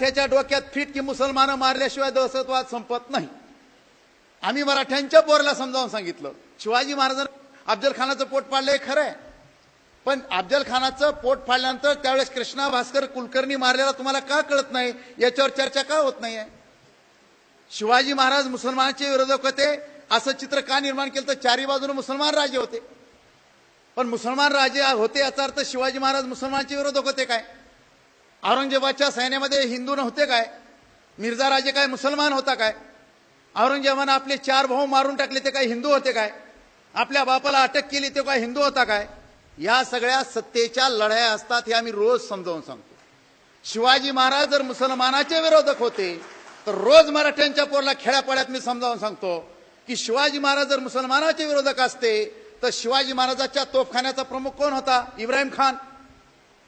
त्याच्या डोक्यात फिट की मुसलमान मारल्याशिवाय दहशतवाद संपत नाही. आम्ही मराठ्यांच्या पोरला समजावून सांगितलं. शिवाजी महाराजांना अफजल खानाचं पोट पाडलंय खरं आहे पण अफजल खानाचं पोट फाडल्यानंतर त्यावेळेस कृष्णा भास्कर कुलकर्णी मारलेला तुम्हाला का कळत नाही? याच्यावर चर्चा का होत नाहीये? शिवाजी महाराज मुसलमानांचे विरोधक होते. असं चित्र का निर्माण केलं? तर चारी बाजूने मुसलमान राजे होते. पण मुसलमान राजे होते याचा अर्थ शिवाजी महाराज मुसलमानांचे विरोधक होते काय? औरंगजेबाच्या सैन्यामध्ये हिंदू नव्हते काय? मिर्झा राजे काय मुसलमान होता काय? औरंगजेबानं आपले चार भाऊ मारून टाकले ते काय हिंदू होते काय? आपल्या बापाला अटक केली ते काय हिंदू होता काय? या सगळ्या सत्तेच्या लढाया असतात हे आम्ही रोज समजावून सांगतो. शिवाजी महाराज जर मुसलमानाचे विरोधक होते तर रोज मराठ्यांच्या पोरला खेड्यापाड्यात मी समजावून सांगतो की शिवाजी महाराज जर मुसलमानाचे विरोधक असते तर शिवाजी महाराजाच्या तोफखान्याचा प्रमुख कोण होता? इब्राहिम खान.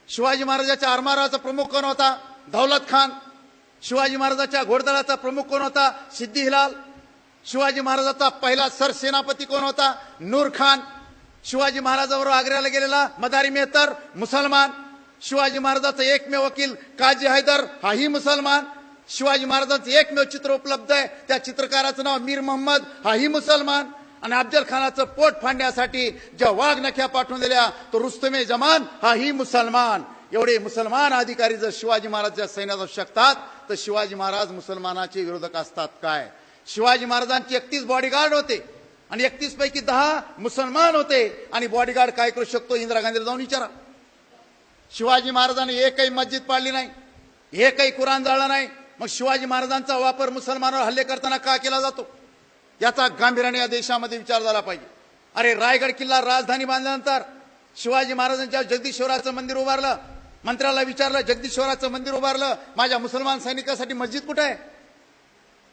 शिवाजी महाराजाच्या आरमाराचा प्रमुख कोण होता? दौलत खान. शिवाजी महाराजाच्या घोडदळाचा प्रमुख कोण होता? सिद्धी हिलाल. शिवाजी महाराजाचा पहिला सरसेनापती कोण होता? नूर खान. शिवाजी महाराजावर आग्र्याला गेलेला मदारी मेहतर मुसलमान. शिवाजी महाराजाचा एकमेव वकील काजी हैदर हाही मुसलमान. शिवाजी महाराजांचं एकमेव चित्र उपलब्ध आहे. त्या चित्रकाराचं नाव मीर मोहम्मद हाही मुसलमान. आणि अफजल खानाचं पोट फाडण्यासाठी ज्या वाघ नख्या पाठवून दिल्या तो रुस्तमे जमान हाही मुसलमान. एवढे मुसलमान अधिकारी जर शिवाजी महाराजच्या सैन्यात असू शकतात तर शिवाजी महाराज मुसलमानाचे विरोधक असतात काय? शिवाजी महाराजांचे एकतीस बॉडीगार्ड होते. आणि एकतीस पैकी दहा मुसलमान होते. आणि बॉडीगार्ड काय करू शकतो? इंदिरा गांधीला जाऊन विचारा. शिवाजी महाराजांनी एकही मस्जिद पाडली नाही. एकही कुराण जाळला नाही. मग शिवाजी महाराजांचा वापर मुसलमानावर हल्ले करताना का केला जातो? याचा गांभीर्याने या देशामध्ये विचार झाला पाहिजे. अरे रायगड किल्ला राजधानी बांधल्यानंतर शिवाजी महाराजांच्या जगदीश्वराचं मंदिर उभारलं. मंत्र्याला विचारलं जगदीश्वराचं मंदिर उभारलं. माझ्या मुसलमान सैनिकासाठी मस्जिद कुठे आहे?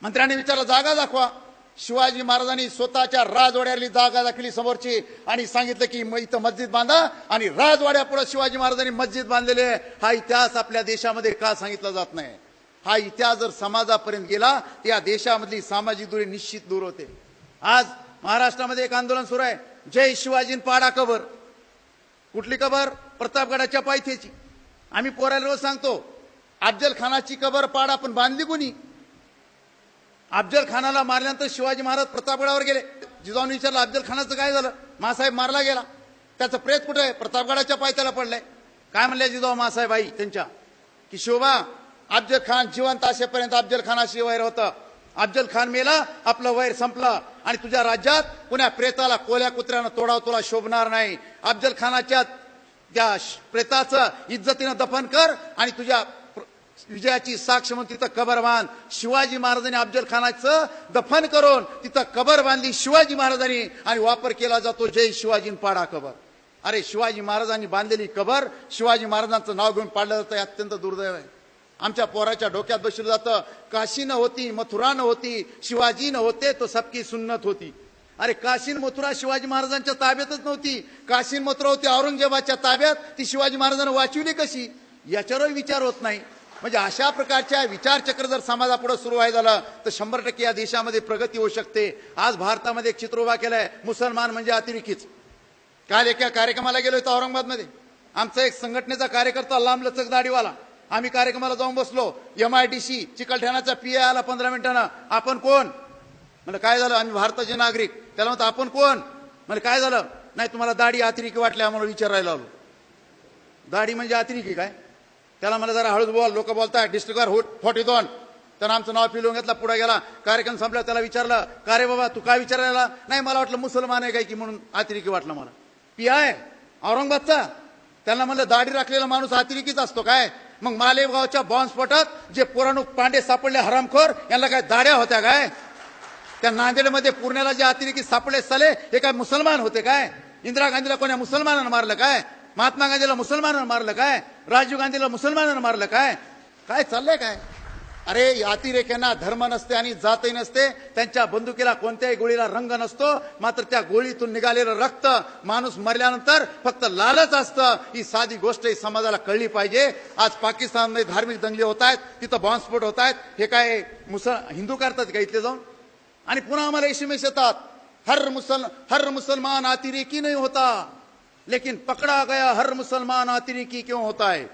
मंत्र्याने विचारलं जागा दाखवा. शिवाजी महाराजांनी स्वतःच्या राजवाड्याली जागा दाखली समोरची आणि सांगितलं की म- इथं मस्जिद बांधा आणि राजवाड्यापुढे शिवाजी महाराजांनी मस्जिद बांधलेली आहे. हा इतिहास आपल्या देशामध्ये का सांगितला जात नाही? हा इतिहास जर समाजापर्यंत गेला तर या देशामधली सामाजिक दुरी निश्चित दूर होते. आज महाराष्ट्रामध्ये एक आंदोलन सुरू आहे. जय शिवाजीन पाडा कबर. कुठली कबर? प्रतापगडाच्या पायथ्याची. आम्ही पोराला रोज सांगतो अफजल खानाची कबर पाडा पण बांधली कोणी? अफजल खानाला मारल्यानंतर शिवाजी महाराज प्रतापगडावर गेले. जिजाऊन विचारलं अफजल खानाचं काय झालं? मासाहेब मारला गेला. त्याचं प्रेत कुठे आहे? प्रतापगडाच्या पायथ्याला पडलंय. काय म्हणले जिजाऊ मासाहेब आई त्यांच्या? की शोभा अफजल खान जिवंत असेपर्यंत अफजल खानाशी वैर होतं. अफजल खान मेला आपलं वैर संपलं. आणि तुझ्या राज्यात कुण्या प्रेताला कोल्या कुत्र्यानं तोडाव तुला शोभणार नाही. अफजल खानाच्या त्या प्रेताचं इज्जतीनं दफन कर आणि तुझ्या विजयाची साक्ष म्हणून तिथं कबर बांध. शिवाजी महाराजांनी अफजल खानाचं दफन करून तिथं कबर बांधली शिवाजी महाराजांनी आणि वापर केला जातो जय शिवाजी पाडा कबर. अरे शिवाजी महाराजांनी बांधलेली कबर शिवाजी महाराजांचं नाव घेऊन पाडलं जातं हे अत्यंत दुर्दैव आहे. आमच्या पोराच्या डोक्यात बसलं जातं. काशी न होती मथुरा न होती शिवाजी न होते तो सबकी सुन्नत होती. अरे काशीन मथुरा शिवाजी महाराजांच्या ताब्यातच नव्हती. काशीन मथुरा होती औरंगजेबाच्या ताब्यात. ती शिवाजी महाराजांना वाचवली कशी? याच्यावरही विचार होत नाही. म्हणजे अशा प्रकारच्या विचारचक्र जर समाजापुढे सुरू व्हायला झालं तर शंभर टक्के या देशामध्ये प्रगती होऊ शकते. आज भारतामध्ये एक चित्र उभा केलाय मुसलमान म्हणजे अतिरेकीच. काल एका कार्यक्रमाला गेलो होतो औरंगाबादमध्ये. आमचा एक संघटनेचा कार्यकर्ता लांब लचक दाढीवाला आम्ही कार्यक्रमाला जाऊन बसलो. एम आय डी सी चिकलठाण्याचा पी आय आला पंधरा मिनिटानं. आपण कोण? म्हणलं काय झालं? आम्ही भारताचे नागरिक. त्याला म्हणतो आपण कोण? म्हणजे काय झालं? नाही तुम्हाला दाढी अतिरेकी वाटली आम्हाला विचारायला आलो दाढी म्हणजे अतिरेकी काय? त्याला मला जरा हळूच बोल लोक बोलताय डिस्ट्रिक्टर होट फॉर्टी दोन. त्यानं आमचं नाव पिलवून घेतला पुढे गेला. कार्यक्रम संपला त्याला विचारलं का रे बाबा तू काय विचारायला? नाही मला वाटलं मुसलमान आहे काय की म्हणून अतिरेकी वाटलं मला. पी आय औरंगाबादचा? त्यांना म्हणलं दाढी राखलेला माणूस अतिरेकीच असतो काय? मग मालेगावच्या बॉम्बस्फोटात जे पुराणू पांडे सापडले हरामखोर यांना काय दाड्या होत्या काय? त्या नांदेडमध्ये पुण्याला जे अतिरेकी सापडले साले हे काय मुसलमान होते काय? इंदिरा गांधीला कोण्या मुसलमानानं मारलं काय? महात्मा गांधीला मुसलमानानं मारलं काय? राजीव गांधीला मुसलमानानं मारलं काय? काय चाललंय काय? अरे अतिरेक्यांना धर्म नसते आणि जातही नसते. त्यांच्या बंदुकीला कोणत्याही गोळीला रंग नसतो. मात्र त्या गोळीतून निघालेलं रक्त माणूस मरल्यानंतर फक्त लालच असतं. ही साधी गोष्ट ही समाजाला कळली पाहिजे. आज पाकिस्तानमध्ये धार्मिक दंगली होत आहेत. तिथं बॉम्बस्फोट होत आहेत. हे काय मुसल हिंदू करतात का इथले जाऊन? आणि पुन्हा आम्हाला एसएमएस येतात. हर मुसल हर मुसलमान अतिरेकी नाही होता. लेकिन पकड़ा गया हर मुसलमान अतिरेकी क्यों होता है?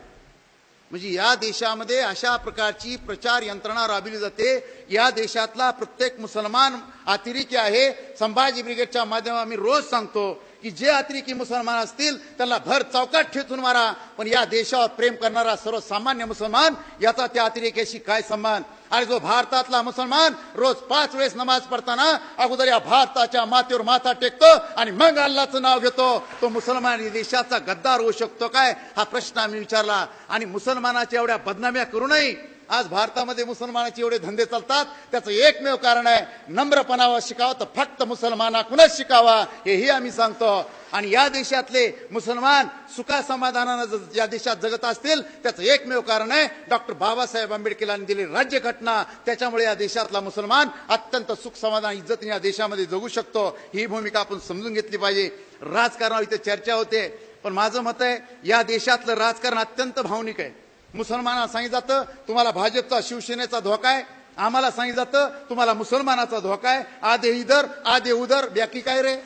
म्हणजे या देशामध्ये अशा प्रकारची प्रचार यंत्रणा राबविली जाते. या देशातला प्रत्येक मुसलमान अतिरेकी आहे. संभाजी ब्रिगेडच्या माध्यमात आम्ही रोज सांगतो की जे अतिरेकी मुसलमान असतील त्यांना भर चौकात ठेचून मारा. पण या देशावर प्रेम करणारा सर्वसामान्य मुसलमान याचा त्या अतिरेक्याशी काय संबंध? आणि जो भारतातला मुसलमान रोज पाच वेळेस नमाज पडताना अगोदर या भारताच्या मातेवर माथा टेकतो आणि मग अल्लाचं नाव घेतो तो मुसलमान देशाचा गद्दार होऊ शकतो काय? हा प्रश्न आम्ही विचारला. आणि मुसलमानाच्या एवढ्या बदनाम्या करू नये. आज भारतामध्ये मुसलमानाचे एवढे धंदे चालतात त्याचं एकमेव कारण आहे नम्रपणावर शिकावं तर फक्त मुसलमानाकडूनच शिकावा हेही आम्ही सांगतो. आणि या देशातले मुसलमान सुखा समाधानानं या देशात जगत असतील त्याचं एकमेव कारण आहे डॉक्टर बाबासाहेब आंबेडकरांनी दिली राज्यघटना त्याच्यामुळे या देशातला मुसलमान अत्यंत सुख समाधान इज्जतीने या देशामध्ये जगू शकतो ही भूमिका आपण समजून घेतली पाहिजे. राजकारणावर इथे चर्चा होते पण माझं मत आहे या देशातलं राजकारण अत्यंत भावनिक आहे. मुसलमानांना सांगितलं जातं तुम्हाला भाजपचा शिवसेनेचा धोका आहे. आम्हाला सांगितलं जातं तुम्हाला मुसलमानाचा धोका आहे. आधे इधर आधे उधर बाकी काय रे?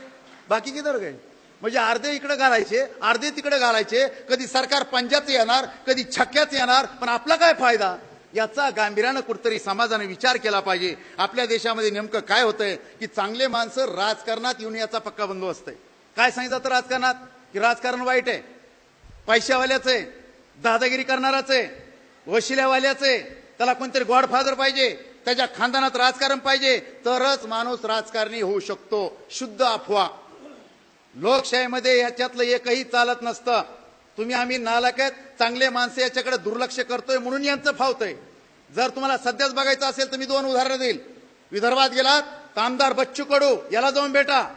बाकी किधर काय म्हणजे अर्धे इकडे घालायचे अर्धे तिकडे घालायचे. कधी सरकार पंजाबचं येणार कधी छक्क्याच येणार पण आपला काय फायदा? याचा गांभीर्यानं कुठतरी समाजाने विचार केला पाहिजे. आपल्या देशामध्ये नेमकं काय होतंय? की चांगले माणसं राजकारणात येऊन याचा पक्का बंदोबस्त आहे. काय सांगितलं जातं राजकारणात? की राजकारण वाईट आहे. पैशावाल्याचं आहे. दादागिरी करणाराच आहे. वशिल्यावाल्याच आहे. त्याला कोणतरी गॉडफादर पाहिजे. त्याच्या खानदानात राजकारण पाहिजे. तरच माणूस राजकारणी होऊ शकतो. शुद्ध अफवा. लोकशाहीमध्ये याच्यातलं एकही चालत नसतं. तुम्ही आम्ही नालायक आहेत. चांगले माणसे याच्याकडे दुर्लक्ष करतोय म्हणून यांचं फावतंय जर तुम्हाला सध्याच बघायचं असेल तर मी दोन उदाहरणं देईल. विदर्भात गेलात. तर आमदार बच्चू कडू याला जाऊन भेटा.